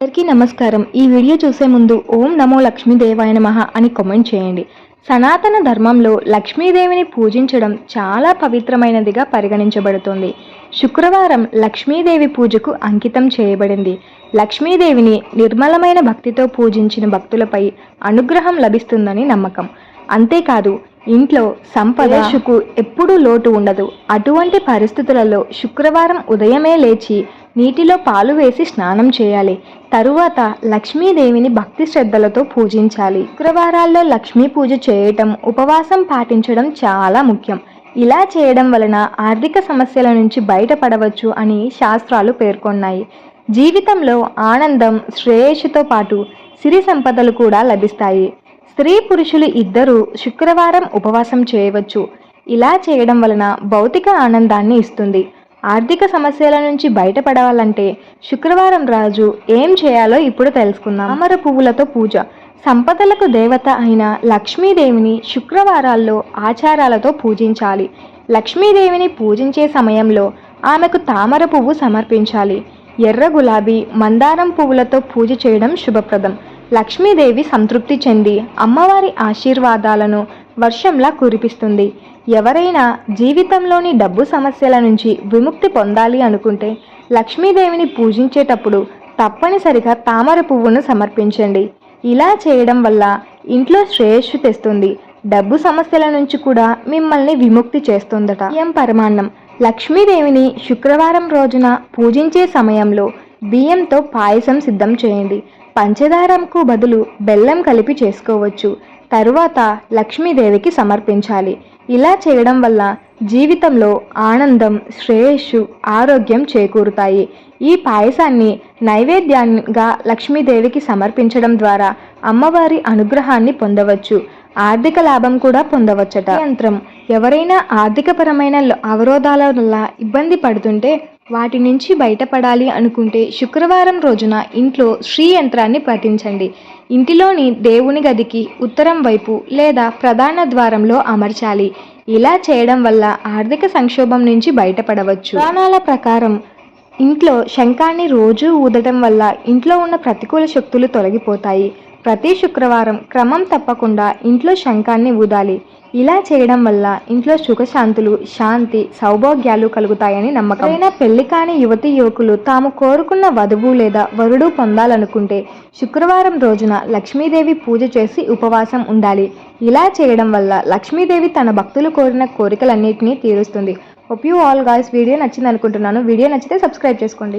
అందరికీ నమస్కారం. ఈ వీడియో చూసే ముందు ఓం నమో లక్ష్మీదేవాయ నమః అని కామెంట్ చేయండి. సనాతన ధర్మంలో లక్ష్మీదేవిని పూజించడం చాలా పవిత్రమైనదిగా పరిగణించబడుతుంది. శుక్రవారం లక్ష్మీదేవి పూజకు అంకితం చేయబడింది. లక్ష్మీదేవిని నిర్మలమైన భక్తితో పూజించిన భక్తులపై అనుగ్రహం లభిస్తుందని నమ్మకం. అంతేకాదు ఇంట్లో సంపదకు ఎప్పుడూ లోటు ఉండదు. అటువంటి పరిస్థితులలో శుక్రవారం ఉదయమే లేచి నీటిలో పాలు వేసి స్నానం చేయాలి. తరువాత లక్ష్మీదేవిని భక్తి శ్రద్ధలతో పూజించాలి. శుక్రవారాల్లో లక్ష్మీ పూజ చేయటం ఉపవాసం పాటించడం చాలా ముఖ్యం. ఇలా చేయడం వలన ఆర్థిక సమస్యల నుంచి బయటపడవచ్చు అని శాస్త్రాలు పేర్కొన్నాయి. జీవితంలో ఆనందం శ్రేయస్సుతో పాటు సిరి సంపదలు కూడా లభిస్తాయి. స్త్రీ పురుషులు ఇద్దరూ శుక్రవారం ఉపవాసం చేయవచ్చు. ఇలా చేయడం వలన భౌతిక ఆనందాన్ని ఇస్తుంది. ఆర్థిక సమస్యల నుంచి బయటపడవాలంటే శుక్రవారం రాజు ఏం చేయాలో ఇప్పుడు తెలుసుకుందాం. తామర పువ్వులతో పూజ. సంపదలకు దేవత అయిన లక్ష్మీదేవిని శుక్రవారాల్లో ఆచారాలతో పూజించాలి. లక్ష్మీదేవిని పూజించే సమయంలో ఆమెకు తామర పువ్వు సమర్పించాలి. ఎర్ర గులాబీ మందారం పువ్వులతో పూజ చేయడం శుభప్రదం. లక్ష్మీదేవి సంతృప్తి చెంది అమ్మవారి ఆశీర్వాదాలను వర్షంలా కురిపిస్తుంది. ఎవరైనా జీవితంలోని డబ్బు సమస్యల నుంచి విముక్తి పొందాలి అనుకుంటే లక్ష్మీదేవిని పూజించేటప్పుడు తప్పనిసరిగా తామర పువ్వును సమర్పించండి. ఇలా చేయడం వల్ల ఇంట్లో శ్రేయస్సు తెస్తుంది. డబ్బు సమస్యల నుంచి కూడా మిమ్మల్ని విముక్తి చేస్తుందట. బియ్యం పరమాన్నం? లక్ష్మీదేవిని శుక్రవారం రోజున పూజించే సమయంలో బియ్యంతో పాయసం సిద్ధం చేయండి. పంచదారంకు బదులు బెల్లం కలిపి చేసుకోవచ్చు. తరువాత లక్ష్మీదేవికి సమర్పించాలి. ఇలా చేయడం వల్ల జీవితంలో ఆనందం శ్రేయస్సు ఆరోగ్యం చేకూరుతాయి. ఈ పాయసాన్ని నైవేద్యంగా లక్ష్మీదేవికి సమర్పించడం ద్వారా అమ్మవారి అనుగ్రహాన్ని పొందవచ్చు. ఆర్థిక లాభం కూడా పొందవచ్చట. యంత్రం ఎవరైనా ఆర్థికపరమైన అవరోధాల వల్ల ఇబ్బంది పడుతుంటే వాటి నుంచి బయటపడాలి అనుకుంటే శుక్రవారం రోజున ఇంట్లో శ్రీ యంత్రాన్ని పఠించండి. ఇంటిలోని దేవుని గదికి ఉత్తరం వైపు లేదా ప్రధాన ద్వారంలో అమర్చాలి. ఇలా చేయడం వల్ల ఆర్థిక సంక్షోభం నుంచి బయటపడవచ్చు. పురాణాల ప్రకారం ఇంట్లో శంఖాన్ని రోజూ ఊదటం వల్ల ఇంట్లో ఉన్న ప్రతికూల శక్తులు తొలగిపోతాయి. ప్రతి శుక్రవారం క్రమం తప్పకుండా ఇంట్లో శంఖాన్ని ఊదాలి. ఇలా చేయడం వల్ల ఇంట్లో సుఖశాంతులు శాంతి సౌభాగ్యాలు కలుగుతాయని నమ్మకం. అయినా పెళ్ళి కాని యువతి యువకులు తాము కోరుకున్న వధువు లేదా వరుడు పొందాలనుకుంటే శుక్రవారం రోజున లక్ష్మీదేవి పూజ చేసి ఉపవాసం ఉండాలి. ఇలా చేయడం వల్ల లక్ష్మీదేవి తన భక్తులు కోరిన కోరికలన్నింటినీ తీరుస్తుంది. Hope you all guys video నచ్చింది అనుకుంటున్నాను వీడియో నచ్చితే సబ్స్క్రైబ్ చేసుకోండి.